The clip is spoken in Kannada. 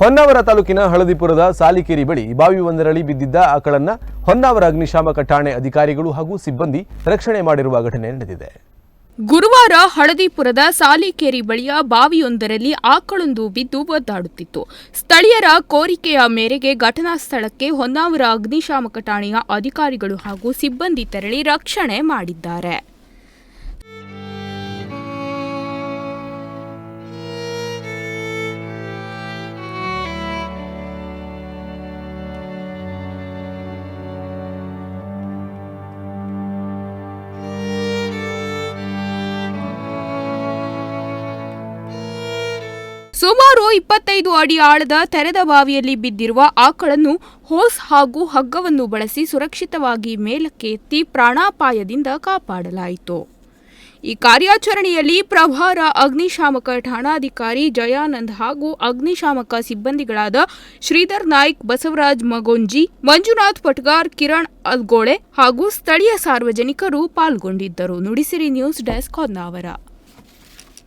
ಹೊನ್ನಾವರ ತಾಲೂಕಿನ ಹಳದಿಪುರದ ಸಾಲಿಕೇರಿ ಬಳಿ ಬಾವಿಯೊಂದರಲ್ಲಿ ಬಿದ್ದಿದ್ದ ಆಕಳನ್ನ ಹೊನ್ನಾವರ ಅಗ್ನಿಶಾಮಕ ಠಾಣೆ ಅಧಿಕಾರಿಗಳು ಹಾಗೂ ಸಿಬ್ಬಂದಿ ರಕ್ಷಣೆ ಮಾಡಿರುವ ಘಟನೆ ನಡೆದಿದೆ. ಗುರುವಾರ ಹಳದಿಪುರದ ಸಾಲಿಕೇರಿ ಬಳಿಯ ಬಾವಿಯೊಂದರಲ್ಲಿ ಆಕಳೊಂದು ಬಿದ್ದು ಒದ್ದಾಡುತ್ತಿತ್ತು. ಸ್ಥಳೀಯರ ಕೋರಿಕೆಯ ಮೇರೆಗೆ ಘಟನಾ ಸ್ಥಳಕ್ಕೆ ಹೊನ್ನಾವರ ಅಗ್ನಿಶಾಮಕ ಠಾಣೆಯ ಅಧಿಕಾರಿಗಳು ಹಾಗೂ ಸಿಬ್ಬಂದಿ ತೆರಳಿ ರಕ್ಷಣೆ ಮಾಡಿದ್ದಾರೆ. ಸುಮಾರು ಇಪ್ಪತ್ತೈದು ಅಡಿ ಆಳದ ತೆರೆದ ಬಾವಿಯಲ್ಲಿ ಬಿದ್ದಿರುವ ಆಕಳನ್ನು ಹೋಸ್ ಹಾಗೂ ಹಗ್ಗವನ್ನು ಬಳಸಿ ಸುರಕ್ಷಿತವಾಗಿ ಮೇಲಕ್ಕೆ ಎತ್ತಿ ಪ್ರಾಣಾಪಾಯದಿಂದ ಕಾಪಾಡಲಾಯಿತು. ಈ ಕಾರ್ಯಾಚರಣೆಯಲ್ಲಿ ಪ್ರಭಾರ ಅಗ್ನಿಶಾಮಕ ಠಾಣಾಧಿಕಾರಿ ಜಯಾನಂದ್ ಹಾಗೂ ಅಗ್ನಿಶಾಮಕ ಸಿಬ್ಬಂದಿಗಳಾದ ಶ್ರೀಧರ್ ನಾಯ್ಕ್, ಬಸವರಾಜ್ ಮಗೋಂಜಿ, ಮಂಜುನಾಥ್ ಪಟ್ಗಾರ್, ಕಿರಣ್ ಅಲ್ಗೋಳೆ ಹಾಗೂ ಸ್ಥಳೀಯ ಸಾರ್ವಜನಿಕರು ಪಾಲ್ಗೊಂಡಿದ್ದರು. Nudisiri news desk Honnavar.